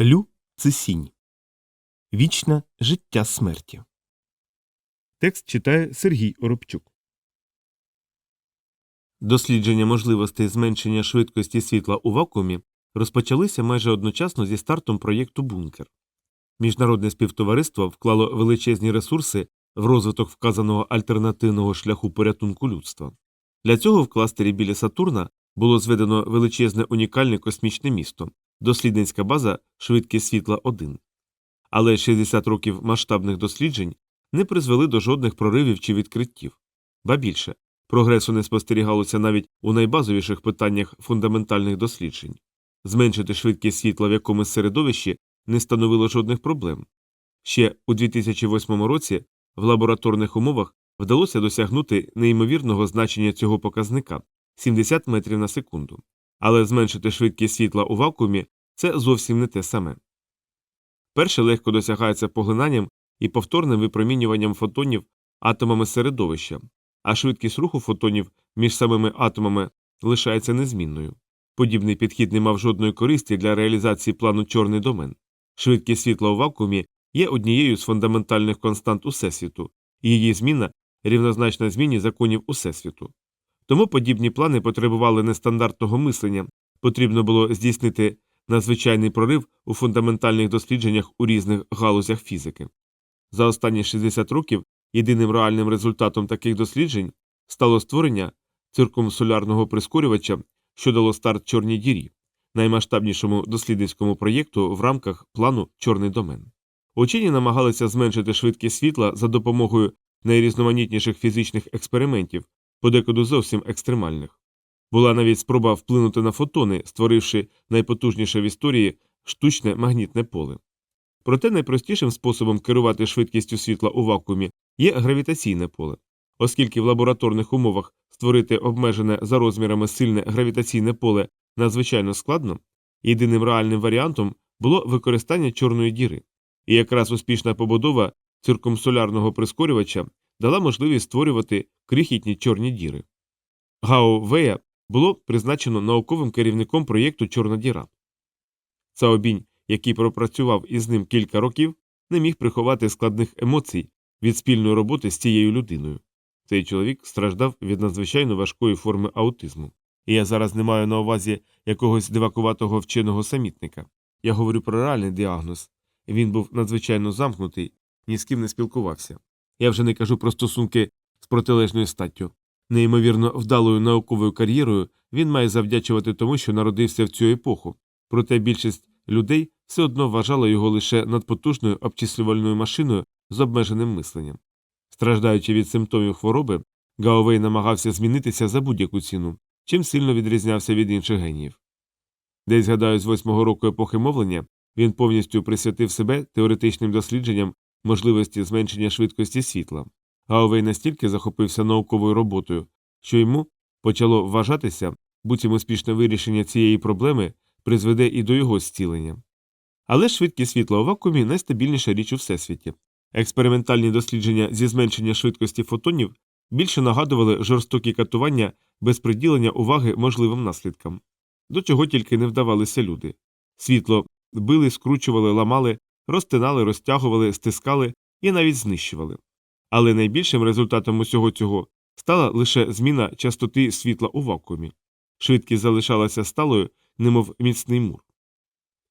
Лю Цисінь. Вічне життя смерті. Текст читає Сергій Оробчук. Дослідження можливостей зменшення швидкості світла у вакуумі розпочалися майже одночасно зі стартом проєкту Бункер. Міжнародне співтовариство вклало величезні ресурси в розвиток вказаного альтернативного шляху порятунку людства. Для цього в кластері біля Сатурна було зведено величезне унікальне космічне місто, дослідницька база швидкість світла 1. Але 60 років масштабних досліджень не призвели до жодних проривів чи відкриттів. Ба більше, прогресу не спостерігалося навіть у найбазовіших питаннях фундаментальних досліджень. Зменшити швидкість світла в якомусь середовищі не становило жодних проблем. Ще у 2008 році в лабораторних умовах вдалося досягнути неймовірного значення цього показника 70 метрів на секунду. Але зменшити швидкість світла у вакуумі це зовсім не те саме. Перше легко досягається поглинанням і повторним випромінюванням фотонів атомами середовища, а швидкість руху фотонів між самими атомами лишається незмінною. Подібний підхід не мав жодної користі для реалізації плану чорний домен. Швидкість світла у вакуумі є однією з фундаментальних констант Усесвіту, і її зміна рівнозначна зміні законів Усесвіту. Тому подібні плани потребували нестандартного мислення, потрібно було здійснити надзвичайний прорив у фундаментальних дослідженнях у різних галузях фізики. За останні 60 років єдиним реальним результатом таких досліджень стало створення циркумсолярного прискорювача, що дало старт Чорній дірі, наймасштабнішому дослідницькому проєкту в рамках плану Чорний домен. Учені намагалися зменшити швидкість світла за допомогою найрізноманітніших фізичних експериментів, подекуди зовсім екстремальних. Була навіть спроба вплинути на фотони, створивши найпотужніше в історії штучне магнітне поле. Проте найпростішим способом керувати швидкістю світла у вакуумі є гравітаційне поле. Оскільки в лабораторних умовах створити обмежене за розмірами сильне гравітаційне поле надзвичайно складно, єдиним реальним варіантом було використання чорної діри, і якраз успішна побудова циркумсолярного прискорювача дала можливість створювати крихітні чорні діри. Гао Вея було призначено науковим керівником проєкту Чорна діра. Цаобінь, який пропрацював із ним кілька років, не міг приховати складних емоцій від спільної роботи з цією людиною. Цей чоловік страждав від надзвичайно важкої форми аутизму. І я зараз не маю на увазі якогось дивакуватого вченого самітника. Я говорю про реальний діагноз. Він був надзвичайно замкнутий, ні з ким не спілкувався. Я вже не кажу про стосунки з протилежною статтю. Неймовірно вдалою науковою кар'єрою він має завдячувати тому, що народився в цю епоху, проте більшість людей все одно вважала його лише надпотужною обчислювальною машиною з обмеженим мисленням. Страждаючи від симптомів хвороби, Гаовей намагався змінитися за будь-яку ціну, чим сильно відрізнявся від інших геніїв. Десь, гадаю, з восьмого року епохи мовлення він повністю присвятив себе теоретичним дослідженням можливості зменшення швидкості світла. Гаовей настільки захопився науковою роботою, що йому почало вважатися, буцім успішне вирішення цієї проблеми призведе і до його зцілення. Але швидкість світла у вакуумі найстабільніша річ у всесвіті. Експериментальні дослідження зі зменшення швидкості фотонів більше нагадували жорстокі катування без приділення уваги можливим наслідкам. До чого тільки не вдавалися люди. Світло били, скручували, ламали, розтинали, розтягували, стискали і навіть знищували. Але найбільшим результатом усього цього стала лише зміна частоти світла у вакуумі. Швидкість залишалася сталою, немов міцний мур.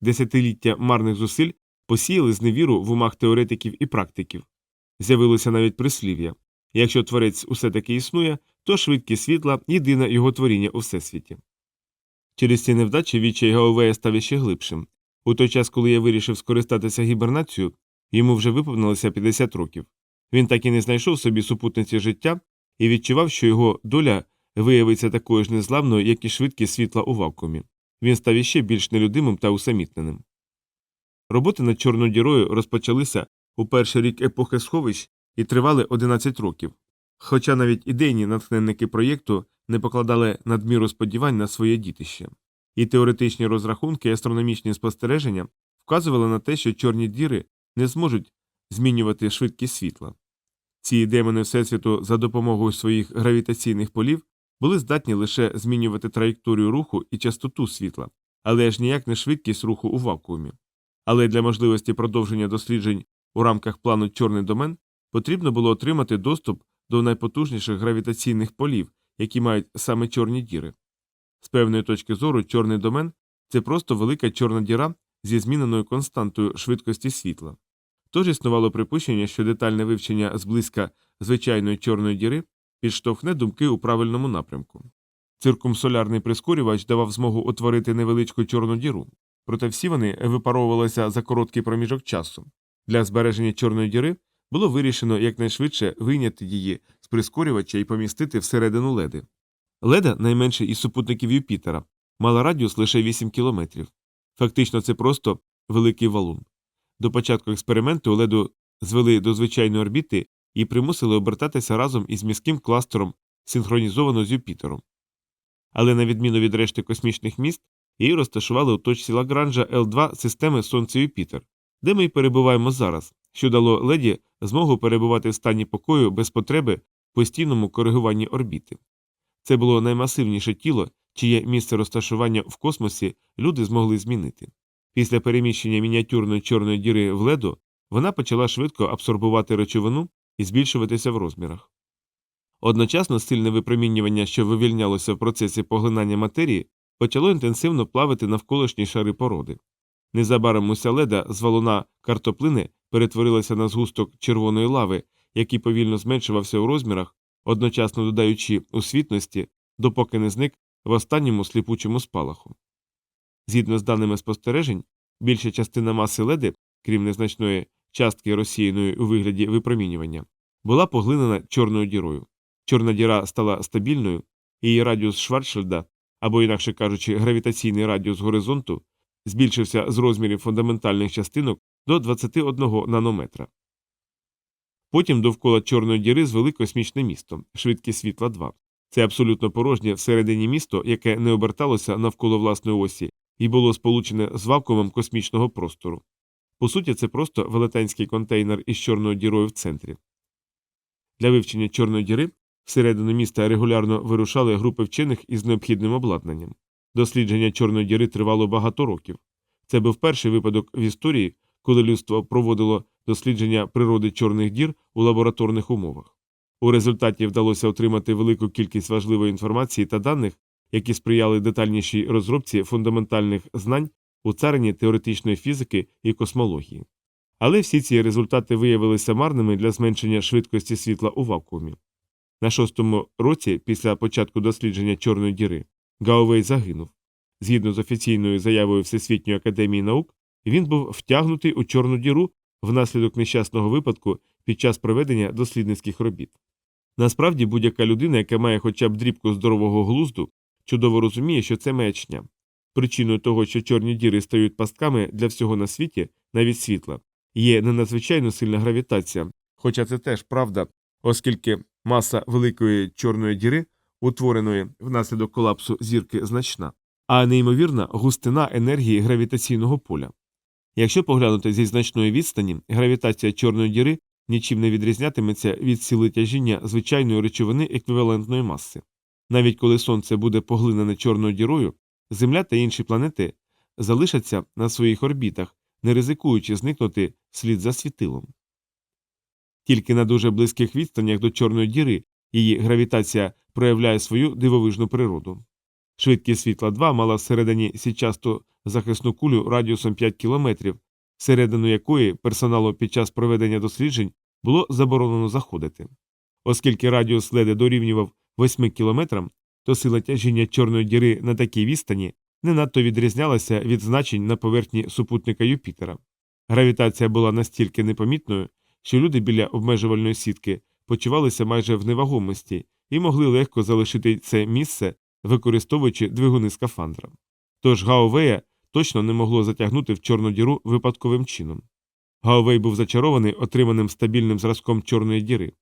Десятиліття марних зусиль посіяли зневіру в умах теоретиків і практиків. З'явилося навіть прислів'я якщо творець усе таки існує, то швидкість світла єдине його творіння у всесвіті. Через ці невдачі відчай Гаувея став іще глибшим. У той час, коли я вирішив скористатися гібернацією, йому вже виповнилося 50 років. Він так і не знайшов собі супутниці життя і відчував, що його доля виявиться такою ж незламною, як і швидкість світла у вакуумі. Він став іще більш нелюдимим та усамітненим. Роботи над Чорною дірою розпочалися у перший рік епохи сховищ і тривали 11 років. Хоча навіть ідейні натхненники проєкту не покладали надміру сподівань на своє дітище, і теоретичні розрахунки і астрономічні спостереження вказували на те, що чорні діри не зможуть змінювати швидкість світла. Ці демони Всесвіту за допомогою своїх гравітаційних полів були здатні лише змінювати траєкторію руху і частоту світла, але ж ніяк не швидкість руху у вакуумі. Але для можливості продовження досліджень у рамках плану Чорний домен потрібно було отримати доступ до найпотужніших гравітаційних полів, які мають саме чорні діри. З певної точки зору, чорний домен це просто велика чорна діра зі зміненою константою швидкості світла. Тож існувало припущення, що детальне вивчення зблизька звичайної чорної діри підштовхне думки у правильному напрямку. Циркумсолярний прискорювач давав змогу утворити невеличку чорну діру, проте всі вони випаровувалися за короткий проміжок часу. Для збереження чорної діри було вирішено якнайшвидше вийняти її з прискорювача і помістити всередину леди. Леда, найменший із супутників Юпітера, мала радіус лише 8 кілометрів. Фактично, це просто великий валун. До початку експерименту леду звели до звичайної орбіти і примусили обертатися разом із міським кластером, синхронізовано з Юпітером. Але на відміну від решти космічних міст, її розташували у точці Лагранжа Л2 системи Сонце Юпітер, де ми й перебуваємо зараз, що дало леді змогу перебувати в стані покою без потреби в постійному коригуванні орбіти. Це було наймасивніше тіло, чиє місце розташування в космосі люди змогли змінити. Після переміщення мініатюрної чорної діри в леду вона почала швидко абсорбувати речовину і збільшуватися в розмірах. Одночасно сильне випромінювання, що вивільнялося в процесі поглинання матерії, почало інтенсивно плавити навколишні шари породи. Незабаром уся леда з валуна картоплини перетворилася на згусток червоної лави, який повільно зменшувався у розмірах, одночасно додаючи у світності, допоки не зник в останньому сліпучому спалаху. Згідно з даними спостережень, більша частина маси леди, крім незначної частки розсіяної у вигляді випромінювання, була поглинена чорною дірою. Чорна діра стала стабільною, її радіус Шварцшильда, або, інакше кажучи, гравітаційний радіус горизонту, збільшився з розмірів фундаментальних частинок до 21 нанометра. Потім довкола Чорної діри звели космічне місто, швидкість світла 2. Це абсолютно порожнє всередині місто, яке не оберталося навколо власної осі і було сполучене з вакуумом космічного простору. По суті, це просто велетенський контейнер із чорною дірою в центрі. Для вивчення Чорної діри всередину міста регулярно вирушали групи вчених із необхідним обладнанням. Дослідження Чорної діри тривало багато років. Це був перший випадок в історії, коли людство проводило дослідження природи чорних дір у лабораторних умовах. У результаті вдалося отримати велику кількість важливої інформації та даних, які сприяли детальнішій розробці фундаментальних знань у царині теоретичної фізики і космології. Але всі ці результати виявилися марними для зменшення швидкості світла у вакуумі. На шостому році, після початку дослідження Чорної діри, Гаувей загинув. Згідно з офіційною заявою Всесвітньої академії наук, він був втягнутий у Чорну діру внаслідок нещасного випадку під час проведення дослідницьких робіт. Насправді, будь-яка людина, яка має хоча б дрібку здорового глузду, чудово розуміє, що це маячня. Причиною того, що чорні діри стають пастками для всього на світі, навіть світла, є не надзвичайно сильна гравітація, хоча це теж правда, оскільки маса великої чорної діри, утвореної внаслідок колапсу зірки, значна, а неймовірна густина енергії гравітаційного поля. Якщо поглянути зі значної відстані, гравітація чорної діри нічим не відрізнятиметься від сили тяжіння звичайної речовини еквівалентної маси. Навіть коли сонце буде поглинене чорною дірою, Земля та інші планети залишаться на своїх орбітах, не ризикуючи зникнути слід за світилом. Тільки на дуже близьких відстанях до Чорної діри її гравітація проявляє свою дивовижну природу. Швидкість світла 2 мала всередині січасту захисну кулю радіусом 5 кілометрів, всередину якої персоналу під час проведення досліджень було заборонено заходити. Оскільки радіус леди дорівнював 8 кілометрам, то сила тяжіння Чорної діри на такій відстані не надто відрізнялася від значень на поверхні супутника Юпітера. Гравітація була настільки непомітною, що люди біля обмежувальної сітки почувалися майже в невагомості і могли легко залишити це місце, використовуючи двигуни скафандра. Тож Гаувея точно не могло затягнути в чорну діру випадковим чином. Гаувей був зачарований отриманим стабільним зразком чорної діри.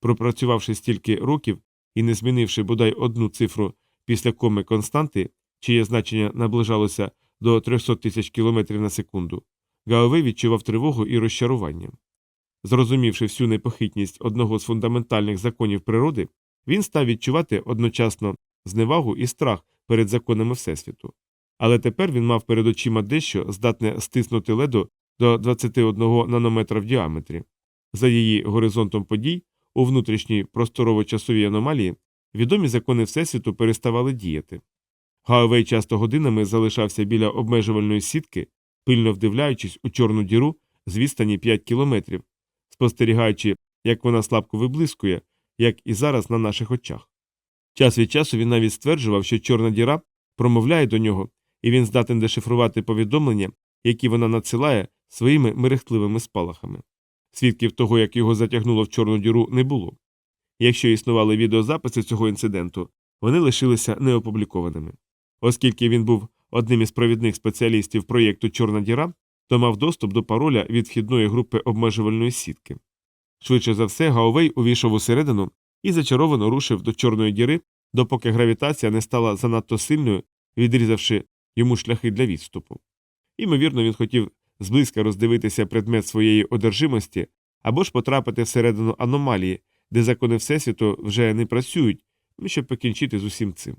Пропрацювавши стільки років і не змінивши бодай одну цифру після коми константи, чиє значення наближалося до 300 тисяч кілометрів на секунду, Гаувей відчував тривогу і розчарування. Зрозумівши всю непохитність одного з фундаментальних законів природи, він став відчувати одночасно зневагу і страх перед законами Всесвіту. Але тепер він мав перед очима дещо здатне стиснути леду до 21 нанометра в діаметрі. За її горизонтом подій у внутрішній просторово-часовій аномалії відомі закони Всесвіту переставали діяти. Гаовей часто годинами залишався біля обмежувальної сітки, пильно вдивляючись у чорну діру з відстані 5 кілометрів, спостерігаючи, як вона слабко виблискує, як і зараз на наших очах. Час від часу він навіть стверджував, що чорна діра промовляє до нього, і він здатен дешифрувати повідомлення, які вона надсилає своїми мерехтливими спалахами. Свідків того, як його затягнуло в чорну діру, не було. Якщо існували відеозаписи цього інциденту, вони лишилися неопублікованими. Оскільки він був одним із провідних спеціалістів проєкту Чорна діра, то мав доступ до пароля від вхідної групи обмежувальної сітки. Швидше за все, Гаовей увійшов усередину і зачаровано рушив до Чорної діри, допоки гравітація не стала занадто сильною, відрізавши йому шляхи для відступу. Імовірно, він хотів зблизька роздивитися предмет своєї одержимості або ж потрапити всередину аномалії, де закони Всесвіту вже не працюють, щоб покінчити з усім цим.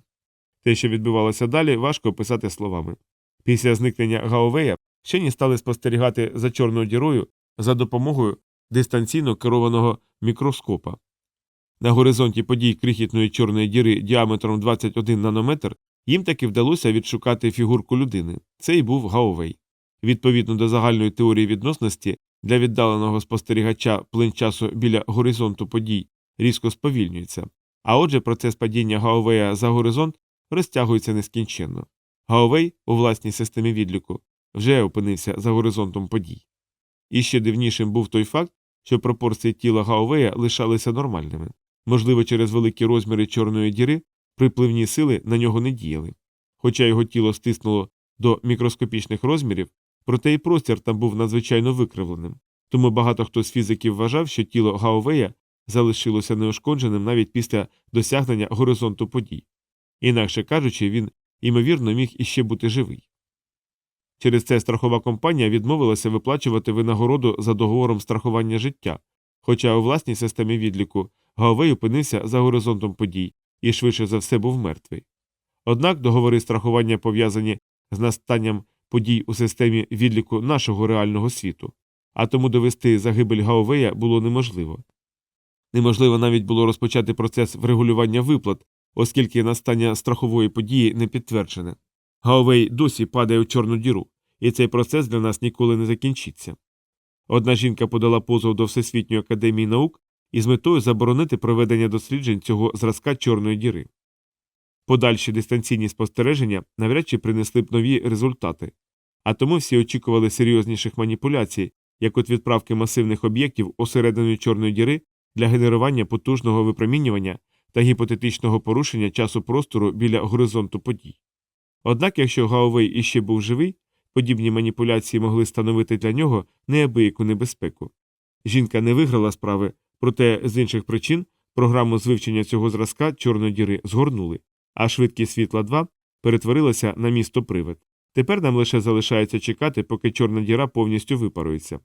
Те, що відбувалося далі, важко описати словами. Після зникнення Гаовея вчені стали спостерігати за чорною дірою за допомогою дистанційно керованого мікроскопа. На горизонті подій крихітної чорної діри діаметром 21 нанометр їм таки вдалося відшукати фігурку людини. Це й був Гаовей. Відповідно до загальної теорії відносності, для віддаленого спостерігача плин часу біля горизонту подій різко сповільнюється, а отже, процес падіння Гаовея за горизонт розтягується нескінченно. Гаовей у власній системі відліку вже опинився за горизонтом подій. І ще дивнішим був той факт, що пропорції тіла Гаовея лишалися нормальними. Можливо, через великі розміри чорної діри припливні сили на нього не діяли. Хоча його тіло стиснуло до мікроскопічних розмірів, проте і простір там був надзвичайно викривленим. Тому багато хто з фізиків вважав, що тіло Гаовея залишилося неушкодженим навіть після досягнення горизонту подій. Інакше кажучи, він, ймовірно, міг іще бути живий. Через це страхова компанія відмовилася виплачувати винагороду за договором страхування життя, хоча у власній системі відліку Гаовей опинився за горизонтом подій і швидше за все був мертвий. Однак договори страхування пов'язані з настанням подій у системі відліку нашого реального світу, а тому довести загибель Гаовея було неможливо. Неможливо навіть було розпочати процес врегулювання виплат, оскільки настання страхової події не підтверджене. Гаовей досі падає у чорну діру, і цей процес для нас ніколи не закінчиться. Одна жінка подала позов до Всесвітньої академії наук із метою заборонити проведення досліджень цього зразка чорної діри. Подальші дистанційні спостереження навряд чи принесли б нові результати, а тому всі очікували серйозніших маніпуляцій, як от відправки масивних об'єктів усередину чорної діри для генерування потужного випромінювання та гіпотетичного порушення часу простору біля горизонту подій. Однак, якщо Гаовей іще був живий, подібні маніпуляції могли становити для нього неабияку небезпеку. Жінка не виграла справи, проте з інших причин програму з вивчення цього зразка чорної діри згорнули, а швидкість світла 2 перетворилася на місто привид. Тепер нам лише залишається чекати, поки чорна діра повністю випарується.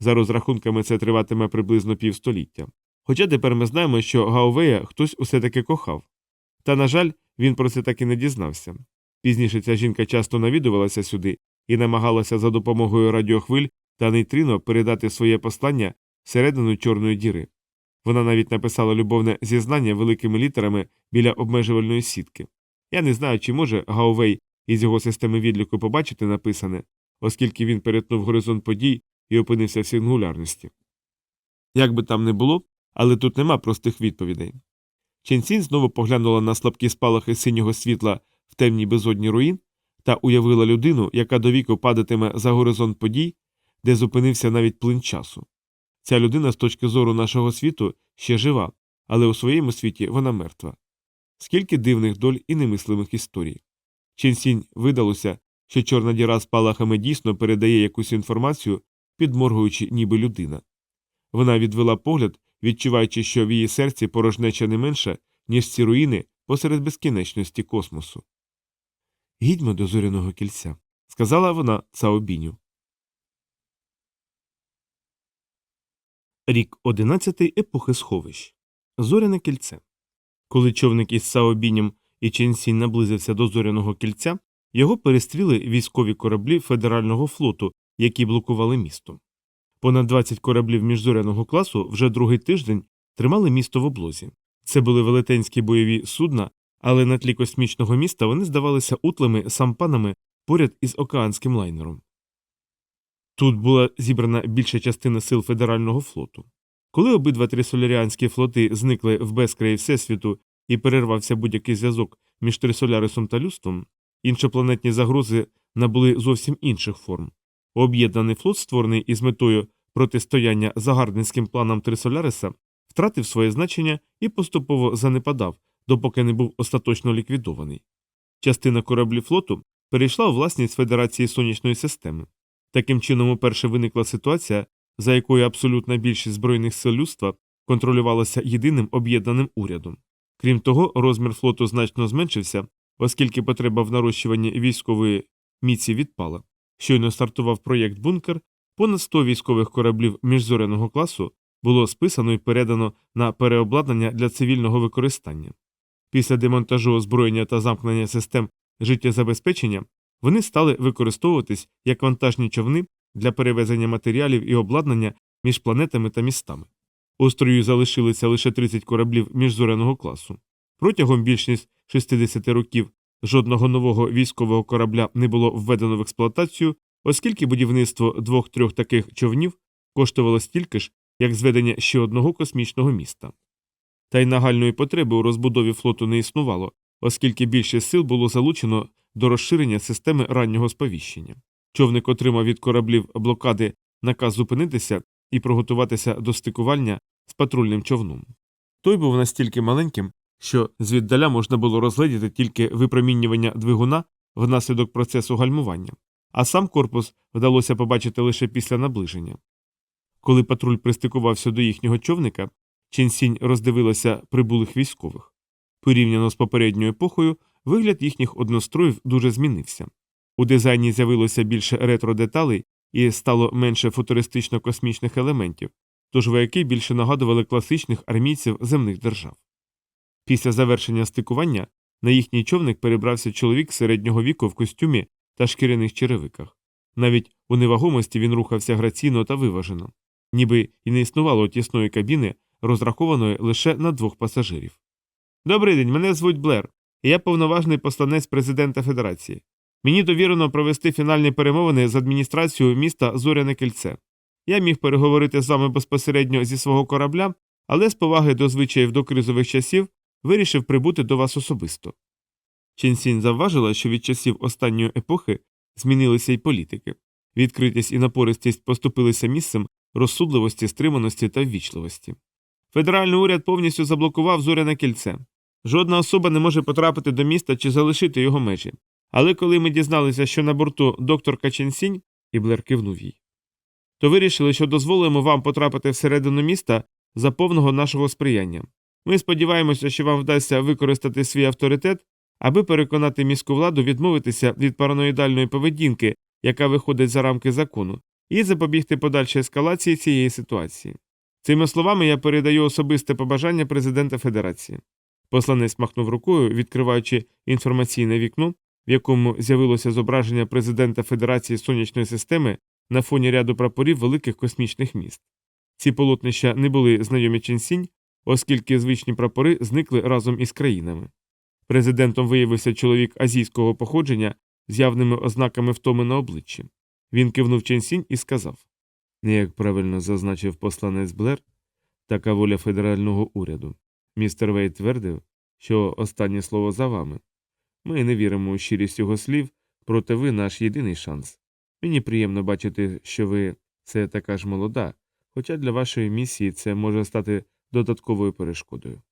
За розрахунками це триватиме приблизно півстоліття. Хоча тепер ми знаємо, що Гаовея хтось усе таки кохав. Та, на жаль, він про це так і не дізнався. Пізніше ця жінка часто навідувалася сюди і намагалася за допомогою радіохвиль та нейтрино передати своє послання всередину чорної діри. Вона навіть написала любовне зізнання великими літерами біля обмежувальної сітки. Я не знаю, чи може Гаовей із його системи відліку побачити написане, оскільки він перетнув горизонт подій і опинився в сингулярності. Як би там не було, але тут нема простих відповідей. Ченсін знову поглянула на слабкі спалахи синього світла в темній безодні руїн та уявила людину, яка довіку падатиме за горизонт подій, де зупинився навіть плин часу. Ця людина з точки зору нашого світу ще жива, але у своєму світі вона мертва. Скільки дивних доль і немислимих історій. Ченсінь видалося, що чорна діра з палахами дійсно передає якусь інформацію, підморгуючи ніби людина. Вона відвела погляд, відчуваючи, що в її серці порожнеча не менша, ніж ці руїни посеред безкінечності космосу. Гідьмо до зоряного кільця, сказала вона Цаобіню. Рік одинадцятий епохи сховищ. Зоряне кільце. Коли човник із Саобінем і Ченсінь наблизився до зоряного кільця, його перестріли військові кораблі Федерального флоту, які блокували місто. Понад 20 кораблів міжзоряного класу вже другий тиждень тримали місто в облозі. Це були велетенські бойові судна, але на тлі космічного міста вони здавалися утлими сампанами поряд із океанським лайнером. Тут була зібрана більша частина сил Федерального флоту. Коли обидва трисоляріанські флоти зникли в безкраї Всесвіту і перервався будь-який зв'язок між Трисолярисом та людством, іншопланетні загрози набули зовсім інших форм. Об'єднаний флот, створений із метою протистояння загарбницьким планам Трисоляриса, втратив своє значення і поступово занепадав, допоки не був остаточно ліквідований. Частина кораблів флоту перейшла у власність Федерації сонячної системи. Таким чином, уперше виникла ситуація, за якою абсолютна більшість збройних сил людства контролювалася єдиним об'єднаним урядом. Крім того, розмір флоту значно зменшився, оскільки потреба в нарощуванні військової міці відпала. Щойно стартував проєкт Бункер, понад 100 військових кораблів міжзоряного класу було списано і передано на переобладнання для цивільного використання. Після демонтажу озброєння та замкнення систем життєзабезпечення вони стали використовуватись як вантажні човни для перевезення матеріалів і обладнання між планетами та містами. У строю залишилися лише 30 кораблів міжзоряного класу. Протягом більш ніж 60 років жодного нового військового корабля не було введено в експлуатацію, оскільки будівництво двох-трьох таких човнів коштувало стільки ж, як зведення ще одного космічного міста. Та й нагальної потреби у розбудові флоту не існувало, оскільки більше сил було залучено до розширення системи раннього сповіщення. Човник отримав від кораблів блокади наказ зупинитися і приготуватися до стикування з патрульним човном. Той був настільки маленьким, що звіддаля можна було розгледіти тільки випромінювання двигуна внаслідок процесу гальмування, а сам корпус вдалося побачити лише після наближення. Коли патруль пристикувався до їхнього човника, Ченсінь роздивилася прибулих військових. Порівняно з попередньою епохою, вигляд їхніх одностроїв дуже змінився. У дизайні з'явилося більше ретро-деталей і стало менше футуристично-космічних елементів, тож вояки більше нагадували класичних армійців земних держав. Після завершення стикування на їхній човник перебрався чоловік середнього віку в костюмі та шкіряних черевиках. Навіть у невагомості він рухався граційно та виважено, ніби і не існувало тісної кабіни, розрахованої лише на двох пасажирів. Добрий день, мене звуть Блер, і я повноважний посланець президента Федерації. Мені довірено провести фінальні перемовини з адміністрацією міста Зоряне Кільце. Я міг переговорити з вами безпосередньо зі свого корабля, але з поваги до звичаїв до кризових часів вирішив прибути до вас особисто. Ченсінь завважила, що від часів останньої епохи змінилися й політики. Відкритість і напористість поступилися місцем розсудливості, стриманості та ввічливості. Федеральний уряд повністю заблокував зоряне кільце. Жодна особа не може потрапити до міста чи залишити його межі. Але коли ми дізналися, що на борту доктор Каченсінь, і Блер кивнув їй, то вирішили, що дозволимо вам потрапити всередину міста за повного нашого сприяння. Ми сподіваємося, що вам вдасться використати свій авторитет, аби переконати міську владу відмовитися від параноїдальної поведінки, яка виходить за рамки закону, і запобігти подальшій ескалації цієї ситуації. Цими словами я передаю особисте побажання президента Федерації. Посланець махнув рукою, відкриваючи інформаційне вікно, в якому з'явилося зображення президента Федерації сонячної системи на фоні ряду прапорів великих космічних міст. Ці полотнища не були знайомі Ченсінь, оскільки звичні прапори зникли разом із країнами. Президентом виявився чоловік азійського походження з явними ознаками втоми на обличчі. Він кивнув Ченсінь і сказав як правильно зазначив посланець Блер, така воля федерального уряду. Містер Вейт твердив, що останнє слово за вами. Ми не віримо у щирість його слів, проте ви наш єдиний шанс. Мені приємно бачити, що ви це така ж молода, хоча для вашої місії це може стати додатковою перешкодою.